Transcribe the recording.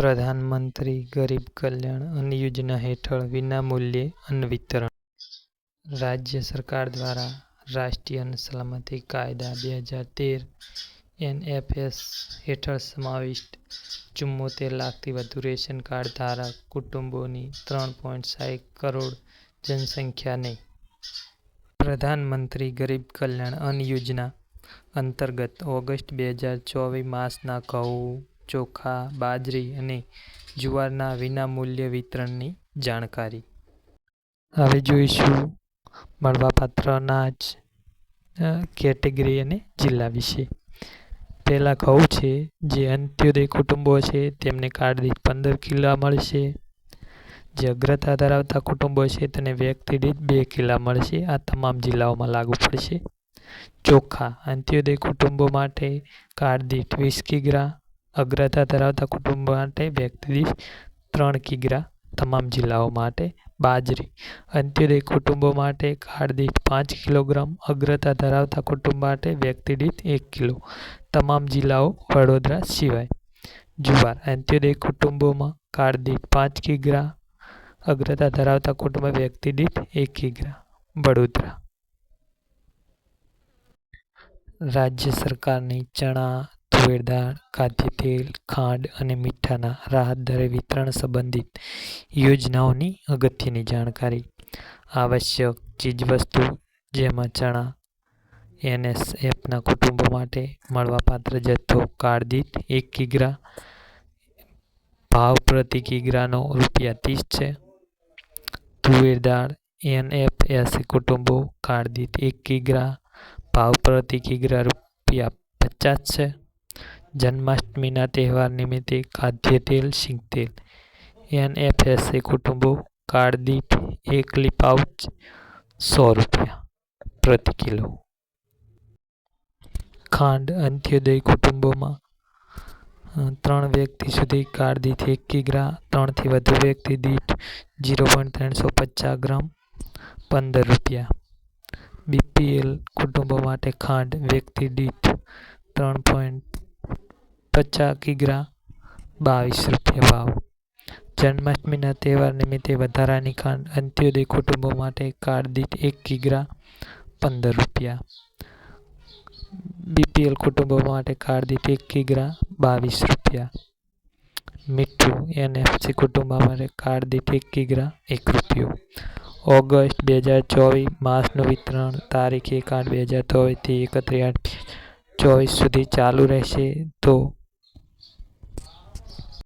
પ્રધાનમંત્રી ગરીબ કલ્યાણ અન્ન યોજના હેઠળ વિનામૂલ્યે અન્ન વિતરણ. રાજ્ય સરકાર દ્વારા રાષ્ટ્રીય અન્ન સલામતી કાયદા બે હજાર તેર એનએફએસ હેઠળ સમાવિષ્ટ ચુમ્મોતેર લાખથી વધુ રેશન કાર્ડ ધારક કુટુંબોની ત્રણ પોઈન્ટ સાત કરોડ જનસંખ્યાને પ્રધાનમંત્રી ગરીબ કલ્યાણ અન્ન યોજના અંતર્ગત ઓગસ્ટ બે હજાર ચોવીસ માસના ઘઉં, ચોખા, બાજરી અને જુવારના વિનામૂલ્ય વિતરણની જાણકારી. હવે જોઈશું મળવાપાત્ર અનાજ કેટેગરી અને જિલ્લા વિશે. પહેલાં ઘઉં છે જે અંત્યોદય કુટુંબો છે તેમને કાર્ડ દીઠ પંદર કિલો મળશે. જે અગ્રતા ધરાવતા કુટુંબો છે તેને વ્યક્તિ દીઠ બે કિલો મળશે. આ તમામ જિલ્લાઓમાં લાગુ પડશે. ચોખા અંત્યોદય કુટુંબો માટે કાર્ડ દીઠ વીસ કિગ્રા. અગ્રતા ધરાવતા કુટુંબો માટે વ્યક્તિ દીઠ ત્રણ કિગ્રા. તમામ જિલ્લાઓ માટે. બાજરી અંત્યોદય કુટુંબો માટે કાર્ડ દીઠ પાંચ કિલોગ્રામ. અગ્રતા ધરાવતા કુટુંબ માટે વ્યક્તિ દીઠ એક કિલો. તમામ જિલ્લાઓ વડોદરા સિવાય. જુવાર અંત્યોદય કુટુંબોમાં કાર્ડ દીઠ પાંચ કિગ્રા. અગ્રતા ધરાવતા કુટુંબ વ્યક્તિ દીઠ એક કિગ્રા. વડોદરા રાજ્ય સરકારની ચણા, તુવેર દાળ, ખાદ્યતેલ, ખાંડ અને મીઠાના રાહત દરે વિતરણ સંબંધિત યોજનાઓની અગત્યની જાણકારી. આવશ્યક ચીજવસ્તુ જેમાં ચણા એનએસએફના કુટુંબો માટે મળવાપાત્ર જથ્થો કાર્ડ દીઠ એક કિગ્રા. ભાવ પ્રતિ કિગ્રાનો રૂપિયા ત્રીસ છે. તુવેર દાળ એનએફએસી કુટુંબો કાર્ડ દીઠ એક કિગ્રા. ભાવ પ્રતિ કિગ્રા રૂપિયા પચાસ છે. જન્માષ્ટમીના તહેવાર નિમિત્તે ખાદ્યતેલ સિંગતેલ એનએફએસએ કુટુંબો કાળદીઠ એકલી પાઉચ, સો રૂપિયા પ્રતિ કિલો. ખાંડ અંત્યોદય કુટુંબોમાં ત્રણ વ્યક્તિ સુધી કાર્ડ દીઠ એક કિગ્રા. ત્રણથી વધુ વ્યક્તિ દીઠ ઝીરો પોઈન્ટ ત્રણસો પચાસ ગ્રામ, પંદર રૂપિયા. બીપીએલ કુટુંબો માટે ખાંડ વ્યક્તિ દીઠ ત્રણ પોઈન્ટ પચાસ કિગ્રા બાવીસ રૂપિયા ભાવ. જન્માષ્ટમીના તહેવાર નિમિત્તે વધારાની ખાંડ અંત્યોદય કુટુંબો માટે કાર્ડ દીઠ એક કિગ્રા પંદર રૂપિયા. બીપીએલ કુટુંબો માટે કાર્ડ દીઠ એક કિગ્રા બાવીસ રૂપિયા. મીઠું એનએફસી કુટુંબો માટે કાર્ડ દીઠ એક કિગ્રા એક રૂપિયો. ઓગસ્ટ બે હજાર ચોવીસ માસનું વિતરણ તારીખ એક આઠ બે હજાર ચોવીસથી એકત્રીસ આઠ ચોવીસ સુધી ચાલુ રહેશે. તો